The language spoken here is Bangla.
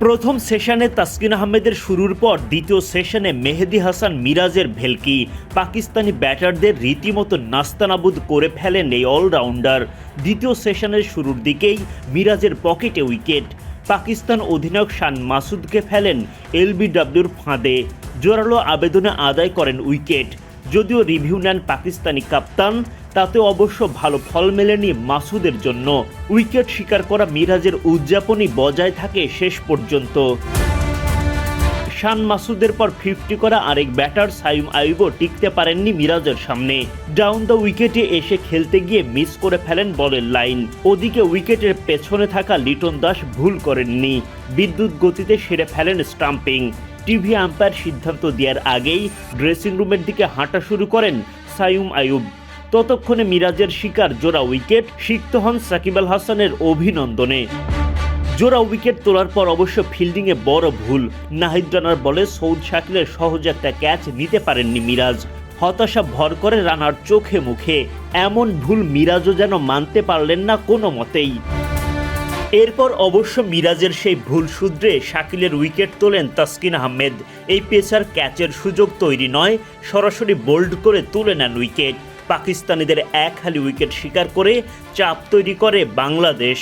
প্রথম সেশনে তাসকিন আহমেদের শুরুর পর দ্বিতীয় সেশনে মেহেদি হাসান মিরাজের ভেলকি। পাকিস্তানি ব্যাটারদের রীতিমতো নাস্তানাবুদ করে ফেলেন এই অলরাউন্ডার। দ্বিতীয় সেশনের শুরুর দিকেই মিরাজের পকেটে উইকেট। পাকিস্তান অধিনায়ক শান মাসুদকে ফেলেন এলবিডব্লিউর ফাঁদে। জোরালো আবেদনে আদায় করেন উইকেট। যদিও রিভিউ নেন পাকিস্তানি কাপ্তান তাতে অবশ্য ভালো ফল মেলেনি মাসুদের জন্য। উইকেট শিকার করা মিরাজের উদযাপনই বজায় থাকে শেষ পর্যন্ত। শান মাসুদের পর ফিফটি করা আরেক ব্যাটার সাইম আইবও টিকতে পারেননি মিরাজের সামনে। ডাউন দ্য উইকেটে এসে খেলতে গিয়ে মিস করে ফেলেন বলের লাইন। ওদিকে উইকেটের পেছনে থাকা লিটন দাস ভুল করেননি। বিদ্যুৎ গতিতে সেরে ফেলেন স্টাম্পিং। টিভি আম্পায়ার সিদ্ধান্ত দেওয়ার আগেই ড্রেসিং রুমের দিকে হাঁটা শুরু করেন সাইম আইয়ুব। ততক্ষণে মিরাজের শিকার জোড়া উইকেট সিক্ত হন সাকিব আল হাসানের অভিনন্দনে। জোড়া উইকেট তোলার পর অবশ্য ফিল্ডিংয়ে বড় ভুল। নাহিদ রানার বলে সৌদ শাকিলের সহজ একটা ক্যাচ নিতে পারেননি মিরাজ। হতাশা ভর করে রানার চোখে মুখে। এমন ভুল মিরাজও যেন মানতে পারলেন না কোনো মতেই। এরপর অবশ্য মিরাজের সেই ভুল শুধরে শাকিলের উইকেট তোলেন তাসকিন আহমেদ। এই পেসার ক্যাচের সুযোগ তৈরি নয়, সরাসরি বোল্ড করে তুলে নেন উইকেট। পাকিস্তানিদের এক হালি উইকেট শিকার করে চাপ তৈরি করে বাংলাদেশ।